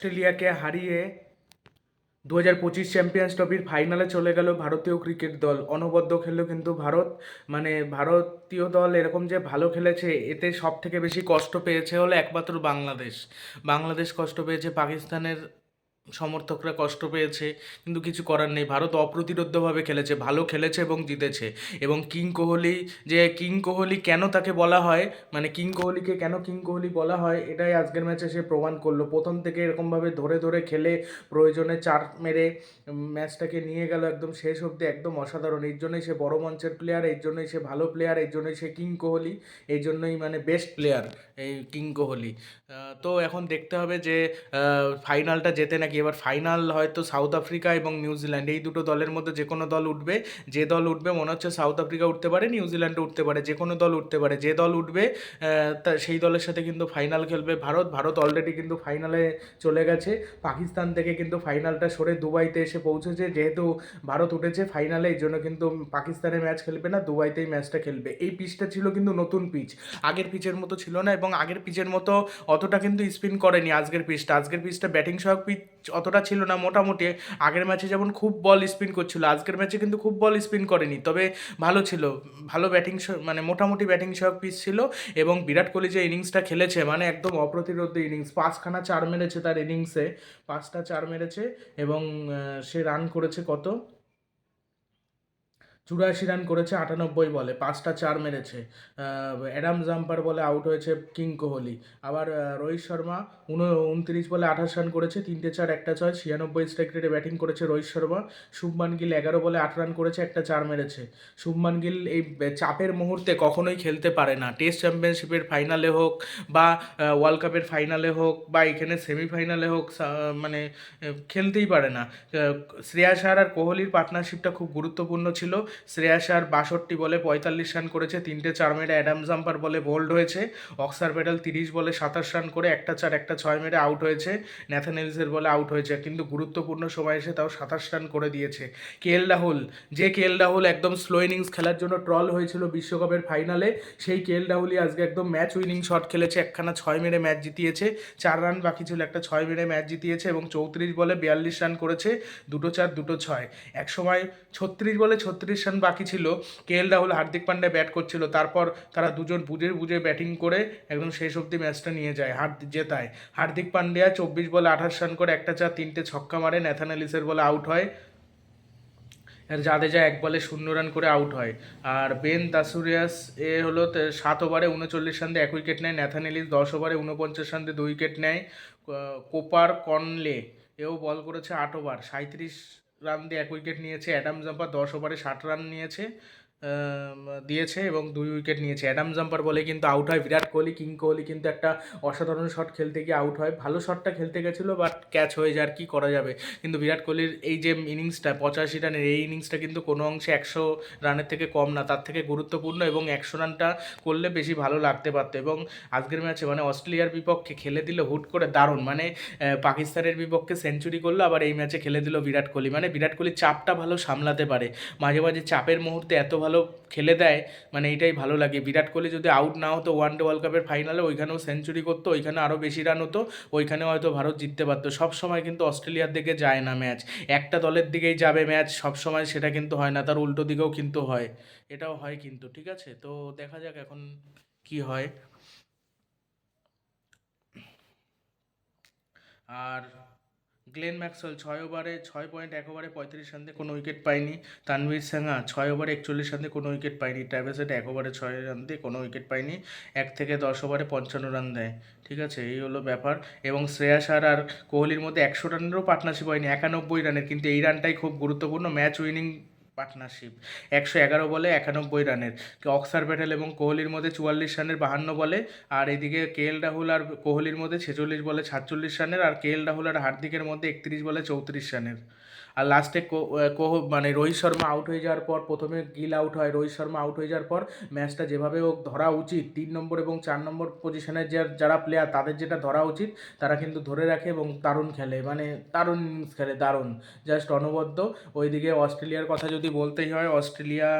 অস্ট্রেলিয়াকে হারিয়ে দু হাজার পঁচিশ চ্যাম্পিয়ন্স ট্রফির ফাইনালে চলে গেল ভারতীয় ক্রিকেট দল। অনবদ্য খেললো কিন্তু ভারত। মানে ভারতীয় দল এরকম যে ভালো খেলেছে, এতে সব থেকে বেশি কষ্ট পেয়েছে হলো একমাত্র বাংলাদেশ। বাংলাদেশ কষ্ট পেয়েছে পাকিস্তানের সমর্থকরা কষ্ট পেয়েছে, কিন্তু কিছু করার নেই। ভারত অপ্রতিরোধ্যভাবে খেলেছে, ভালো খেলেছে এবং জিতেছে। এবং কিং কোহলি যে কিং কোহলি কেন তাকে বলা হয় মানে কিং কোহলিকে কেন কিং কোহলি বলা হয়, এটাই আজকের ম্যাচে সে প্রমাণ করল। প্রথম থেকে এরকমভাবে ধরে ধরে খেলে প্রয়োজনে চার মেরে ম্যাচটাকে নিয়ে গেল একদম শেষ অবধি, একদম অসাধারণ। এর জন্যই সে বড় মঞ্চের প্লেয়ার এর জন্যই সে ভালো প্লেয়ার এর জন্যই সে কিং কোহলি এই জন্যই মানে বেস্ট প্লেয়ার এই কিং কোহলি। তো এখন দেখতে হবে যে ফাইনালটা জেতে নাকি এবার ফাইনাল হয়তো সাউথ আফ্রিকা এবং নিউজিল্যান্ড এই দুটো দলের মধ্যে যে কোনো দল উঠবে, যে দল উঠবে মনে হচ্ছে সাউথ আফ্রিকা উঠতে পারে নিউজিল্যান্ডও উঠতে পারে যে কোনো দল উঠতে পারে। যে দল উঠবে তা সেই দলের সাথে কিন্তু ফাইনাল খেলবে ভারত। ভারত অলরেডি কিন্তু ফাইনালে চলে গেছে। পাকিস্তান থেকে কিন্তু ফাইনালটা সরে দুবাইতে এসে পৌঁছেছে। যেহেতু ভারত উঠেছে ফাইনালে এই জন্য কিন্তু পাকিস্তানের ম্যাচ খেলবে না, দুবাইতেই ম্যাচটা খেলবে। এই পিচটা ছিল কিন্তু নতুন পিচ আগের পিচের মতো ছিল না এবং আগের পিচের মতো অতটা কিন্তু স্পিন করেনি আজকের পিচটা আজকের পিচটা ব্যাটিং সহায়ক পিচ অতটা ছিল না মোটামুটি। আগের ম্যাচে যেমন খুব বল স্পিন করছিল, আজকের ম্যাচে কিন্তু খুব বল স্পিন করেনি। তবে ভালো ছিল, ভালো ব্যাটিং মানে মোটামুটি ব্যাটিং সহায়ক পিস ছিল এবং বিরাট কোহলি যে ইনিংসটা খেলেছে মানে একদম অপ্রতিরোধ ইনিংস পাঁচখানা চার মেরেছে তার ইনিংসে পাঁচটা চার মেরেছে এবং সে রান করেছে কত? চুরাশি রান করেছে আটানব্বই বলে, পাঁচটা চার মেরেছে। অ্যাডাম জাম্পার বলে আউট হয়েছে কিং কোহলি আবার রোহিত শর্মা উন, উনত্রিশ বলে আঠাশ রান করেছে, তিনটে চার, একটা ছয়, ছিয়ানব্বই স্ট্রাইক রেটে ব্যাটিং করেছে রোহিত শর্মা শুভমান গিল এগারো বলে আট রান করেছে, একটা চার মেরেছে। শুভমান গিল এই চাপের মুহূর্তে কখনোই খেলতে পারে না। টেস্ট চ্যাম্পিয়নশিপের ফাইনালে হোক বা ওয়ার্ল্ড কাপের ফাইনালে হোক বা এখানে সেমিফাইনালে হোক মানে খেলতেই পারে না। শ্রেয়াস আর কোহলির পার্টনারশিপটা খুব গুরুত্বপূর্ণ ছিল। শ্রেয়াস আয়ার বাষট্টি বলে পঁয়তাল্লিশ রান করেছে, তিনটে চার মেরে অ্যাডাম জাম্পার বলে বোল্ড হয়েছে, অক্সার প্যাডেল তিরিশ বলে সাতাশ রান করে একটা চার, একটা ছয় মেরে আউট হয়েছে, ন্যাথানেলসের বলে আউট হয়েছে, কিন্তু গুরুত্বপূর্ণ সময় এসে তাও সাতাশ রান করে দিয়েছে। কে এল রাহুল, যে কে এল রাহুল একদম স্লো ইনিংস খেলার জন্য ট্রল হয়েছিল বিশ্বকাপের ফাইনালে সেই কে এল রাহুলই আজকে একদম ম্যাচ উইনিং শট খেলেছে, একখানা ছয় মেরে ম্যাচ জিতিয়েছে, চার রান বাকি ছিল একটা ছয় মেরে ম্যাচ জিতিয়েছে এবং চৌত্রিশ বলে বিয়াল্লিশ রান করেছে, দুটো চার, দুটো ছয়। এক সময় ছত্রিশ বলে ছত্রিশ রান বাকি ছিল। K L Rahul Hardik Pandey bat করছিল। তারপর তারা দুজন বুঝে বুঝে ব্যাটিং করে একদম শেষ অবধি ম্যাচটা নিয়ে যায় হার জেতায়। হার্দিক পান্ডিয়া চব্বিশ বলে আঠাশ রান করে একটা চার তিনটে ছক্কা মারে। ন্যাথান এলিসের বলে আউট হয়। আর জাদেজা এক বলে শূন্য রান করে আউট হয়। আর বেন দাসুরিয়াস এ হলো সাত ওভারে উনচল্লিশ রান দিয়ে এক উইকেট নেয়। ন্যাথান এলিস দশ ওভারে উনপঞ্চাশ রান দিয়ে দুই উইকেট নেয়। কোপার কনলে এও বল করেছে আট ওভার সাঁত্রিশ রান দিয়ে এক উইকেট নিয়েছে অ্যাডাম জাম্পা দশ ওভারে ষাট রান নিয়েছে। দিয়েছে এবং দুই উইকেট নিয়েছে। অ্যাডাম জাম্পার বলে কিন্তু আউট হয়। বিরাট কোহলি কিং কোহলি কিন্তু একটা অসাধারণ শট খেলতে গিয়ে আউট হয়। ভালো শটটা খেলতে গেছিল বাট ক্যাচ হয়ে যায় আর কি করা যাবে। কিন্তু বিরাট কোহলির এই যে ইনিংসটা পঁচাশি রানের এই ইনিংসটা কিন্তু কোনো অংশে একশো রানের থেকে কম না। তার থেকে গুরুত্বপূর্ণ এবং একশো রানটা করলে বেশি ভালো লাগতে পারতো। এবং আজকের ম্যাচে মানে অস্ট্রেলিয়ার বিপক্ষে খেলে দিল হুট করে দারুণ। মানে পাকিস্তানের বিপক্ষে সেঞ্চুরি করল, আবার এই ম্যাচে খেলে দিল বিরাট কোহলি। মানে বিরাট কোহলি চাপটা ভালো সামলাতে পারে। মাঝে মাঝে চাপের মুহূর্তে এত ভালো খেলে দেয় মানে এটাই ভালো লাগে। বিরাট কোহলি যদি আউট না হতো ওয়ান ডে ওয়ার্ল্ড কাপের ফাইনালে ওইখানেও সেঞ্চুরি করতো, ওইখানে আরও বেশি রান হতো, ওইখানে হয়তো ভারত জিততে পারতো। সব সময় কিন্তু অস্ট্রেলিয়ার দিকে যায় না ম্যাচ একটা দলের দিকেই যাবে ম্যাচ সব সময় সেটা কিন্তু হয় না, তার উল্টো দিকেও কিন্তু হয়। এটাও হয় কিন্তু, ঠিক আছে? তো দেখা যাক এখন কি হয়। আর গ্লেন ম্যাক্সওয়েল ছয় ওভারে, ছয় পয়েন্ট এক ওভারে পঁয়ত্রিশ রানতে কোনো উইকেট পায়নি। তানভীর সাঙা ছয় ওভারে একচল্লিশ রানতে কোনো উইকেট পায়নি। ট্র্যাভেসেট এক ওভারে ছয় রান দিয়ে কোনো উইকেট পায়নি। এক থেকে দশ ওভারে পঞ্চান্ন রান দেয়। ঠিক আছে, এই হলো ব্যাপার। এবং শ্রেয়াস সার আর কোহলির মধ্যে একশো রানেরও পার্টনারশিপ হয়নি, একানব্বই রানের। কিন্তু এই রানটাই খুব গুরুত্বপূর্ণ। ম্যাচ উইনিং পার্টনারশিপ একশো এগারো বলে একানব্বই রানের। অক্সার প্যাটেল এবং কোহলির মধ্যে চুয়াল্লিশ রানের বাহান্ন বলে, আর এদিকে কে এল রাহুল আর কোহলির মধ্যে ছেচল্লিশ বলে সাতচল্লিশ রানের, আর কে এল রাহুল আর হার্দিকের মধ্যে একত্রিশ বলে চৌত্রিশ রানের। আর লাস্টে কোহ মানে রোহিত শর্মা আউট হয়ে যাওয়ার পর প্রথমে গিল আউট হয়, রোহিত শর্মা আউট হয়ে যাওয়ার পর ম্যাচটা যেভাবে হোক ধরা উচিত। তিন নম্বর এবং চার নম্বর পজিশনের যে, যারা প্লেয়ার তাদের যেটা ধরা উচিত, তারা কিন্তু ধরে রাখে এবং দারুণ খেলে মানে দারুণ ইনিংস খেলে, দারুণ। জাস্ট অনবদ্য। ওইদিকে অস্ট্রেলিয়ার কথা যদি বলতেই হয়, অস্ট্রেলিয়া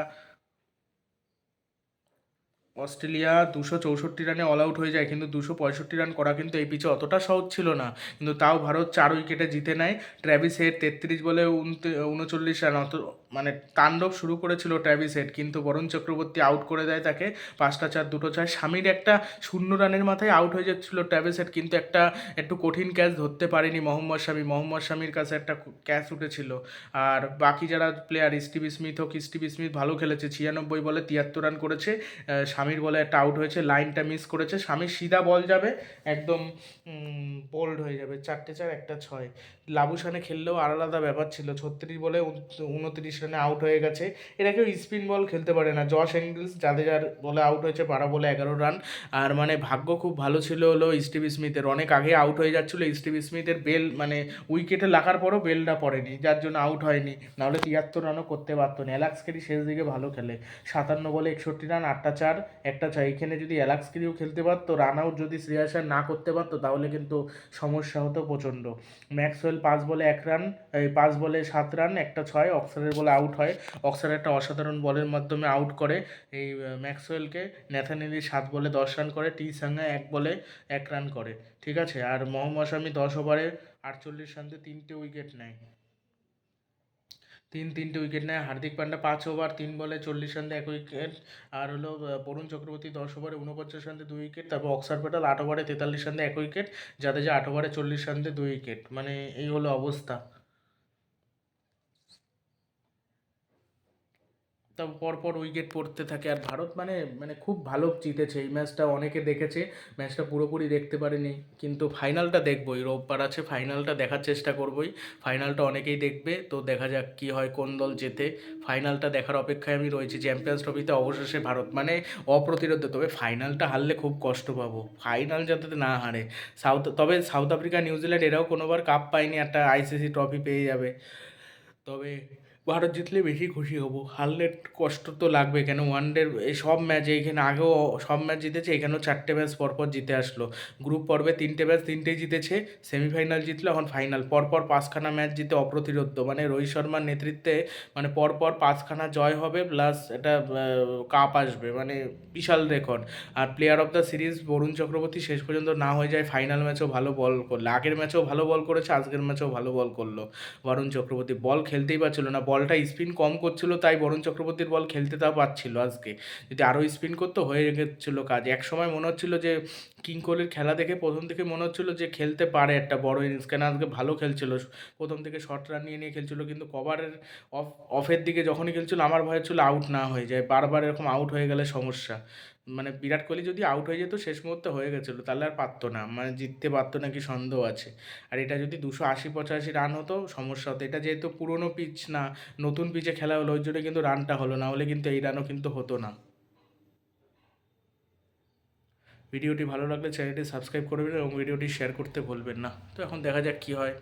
অস্ট্রেলিয়া দুশো চৌষট্টি রানে অল আউট হয়ে যায় কিন্তু দুশো পঁয়ষট্টি রান করা কিন্তু এই পিচে অতটা সহজ ছিল না। কিন্তু তাও ভারত চার উইকেটে জিতে নেয়। ট্র্যাভিস হেড তেত্রিশ বলে উনচল্লিশ রান অত মানে তাণ্ডব শুরু করেছিল ট্র্যাভিস হেড কিন্তু বরুণ চক্রবর্তী আউট করে দেয় তাকে। পাঁচটা চার দুটো চার। স্বামীর একটা শূন্য রানের মাথায় আউট হয়ে যাচ্ছিল ট্র্যাভিস হেড কিন্তু একটা একটু কঠিন ক্যাচ ধরতে পারেনি মোহাম্মদ শামি। মোহাম্মদ শামির কাছে একটা ক্যাচ উঠেছিল। আর বাকি যারা প্লেয়ার স্টিভি স্মিথ হোক স্টিভি স্মিথ ভালো খেলেছে ছিয়ানব্বই বলে তিয়াত্তর রান করেছে। আহ, স্বামীর বলে একটা আউট হয়েছে লাইনটা মিস করেছে। স্বামীর সিধা বল যাবে, একদম বোল্ড হয়ে যাবে, চারটে চার, একটা ছয়। লাবুসানে খেললেও আর আলাদা ব্যাপার ছিল। ছত্রিশ বলে উনত্রিশ রানে আউট হয়ে গেছে। এরা কেউ স্পিন বল খেলতে পারে না। জশ অ্যাঙ্গেলস যাদের বলে আউট হয়েছে পারা বলে এগারো রান আর মানে ভাগ্য খুব ভালো ছিল হলো স্টিভ স্মিথের অনেক আগে আউট হয়ে যাচ্ছিল। স্টিভ স্মিথের বেল মানে উইকেটে লাগার পরও বেলটা পড়েনি। যার জন্য আউট হয়নি। নাহলে তিয়াত্তর রানও করতে পারতো না। অ্যালাক্স কেরি শেষ দিকে ভালো খেলে। সাতান্ন বলে একষট্টি রান আটটা চার। একটা ছয় এখানে যদি অ্যালাক্স কেরিও খেলতে পারতো রান আউট যদি শ্রেয়াসার না করতে পারতো, তাহলে কিন্তু সমস্যা হতো প্রচণ্ড। ম্যাক্সওয়েল পাঁচ বলে এক রান এই পাঁচ বলে সাত রান একটা ছয়, অক্সারের বলে আউট হয়। অক্সার একটা অসাধারণ বলের মাধ্যমে আউট করে। এই ম্যাক্সওয়েলকে ন্যাথানেলি সাত বলে দশ রান করে, টি সাঙ্গা এক বলে এক রান করে। ঠিক আছে? আর মোহাম্মদ শামি দশ ওভারে আটচল্লিশ রানতে তিনটে উইকেট নেয়। তিন, তিনটে উইকেট নেয়। হার্দিক পান্ডা পাঁচ ওভার তিন বলে চল্লিশ রান এক উইকেট আর হলো বরুণ চক্রবর্তী দশ ওভারে উনপঞ্চাশ রান দুই উইকেট তারপর অক্সার প্যাটাল আট ওভারে তেতাল্লিশ রান এক উইকেট যাতে যে আট ওভারে চল্লিশ রান দুই উইকেট মানে এই হলো অবস্থা। তারপর পরপর উইকেট পড়তে থাকে। আর ভারত মানে মানে খুব ভালো জিতেছে। এই ম্যাচটা অনেকে দেখেছে। ম্যাচটা পুরোপুরি দেখতে পারেনি। কিন্তু ফাইনালটা দেখবই। রোববার আছে ফাইনালটা দেখার চেষ্টা করবই। ফাইনালটা অনেকেই দেখবে। তো দেখা যাক কী হয়, কোন দল জেতে। ফাইনালটা দেখার অপেক্ষায় আমি রয়েছি চ্যাম্পিয়ন্স ট্রফিতে অবশেষে ভারত মানে অপ্রতিরোধ। তবে ফাইনালটা হারলে খুব কষ্ট পাবো। ফাইনাল যাতে না হারে। সাউথ, তবে সাউথ আফ্রিকা নিউজিল্যান্ড এরাও কোনোবার কাপ পায়নি। একটা আইসিসি ট্রফি পেয়ে যাবে। তবে ভারত জিতলে বেশি খুশি হব। হারলে কষ্ট তো লাগবে কেন? ওয়ান এই সব ম্যাচে এখানে আগেও সব ম্যাচ জিতেছে, এখানেও চারটে ম্যাচ পরপর জিতে আসলো। গ্রুপ পর্বে তিনটে ম্যাচ তিনটেই জিতেছে সেমিফাইনাল জিতলো, এখন ফাইনাল পরপর পাঁচখানা ম্যাচ জিতে অপ্রতিরোধ। মানে রোহিত শর্মার নেতৃত্বে মানে পরপর পাঁচখানা জয় হবে প্লাস এটা কাপ আসবে। মানে বিশাল record R player of the series Varun Chakravarthy শেষ পর্যন্ত না হয়ে যায় ফাইনাল ম্যাচেও ভালো বল করল আগের ম্যাচেও ভালো বল করেছে, আজকের ম্যাচেও ভালো বল করল বরুণ চক্রবর্তী। বল খেলতেই পারছিল না। বলটা স্পিন কম করছিল, তাই বরুণ চক্রবর্তীর বল খেলতে তাও পারছিল আজকে। যদি আরও স্পিন করতো, হয়ে গেছিল কাজ। এক সময় মনে হচ্ছিল যে, কিং কোহলির খেলা দেখে প্রথম থেকে মনে হচ্ছিল যে, খেলতে পারে একটা বড় ইনিংস কেন আজকে ভালো খেলছিল, প্রথম থেকে শর্ট রান নিয়ে নিয়ে খেলছিল, কিন্তু কভারের অফ অফের দিকে যখনই খেলছিল, আমার ভয় ছিল আউট না হয়ে যায়। বারবার এরকম আউট হয়ে গেলে সমস্যা। মানে বিরাট কোহলি যদি আউট হয়ে যেত, শেষ মুহূর্তে হয়ে গেছিল। তাহলে আর পারতো না। মানে জিততে পারতো নাকি সন্দেহ আছে। আর এটা যদি দুশো আশি পঁচাশি রান হতো, সমস্যা হতো। এটা যেহেতু পুরনো পিচ না, নতুন পিচে খেলা হলো, ওই জন্য কিন্তু রানটা হলো না। হলে কিন্তু এই রানও কিন্তু হতো না। ভিডিওটি ভালো লাগলে চ্যানেলটি সাবস্ক্রাইব করবেন এবং ভিডিওটি শেয়ার করতে ভুলবেন না। তো এখন দেখা যাক কী হয়।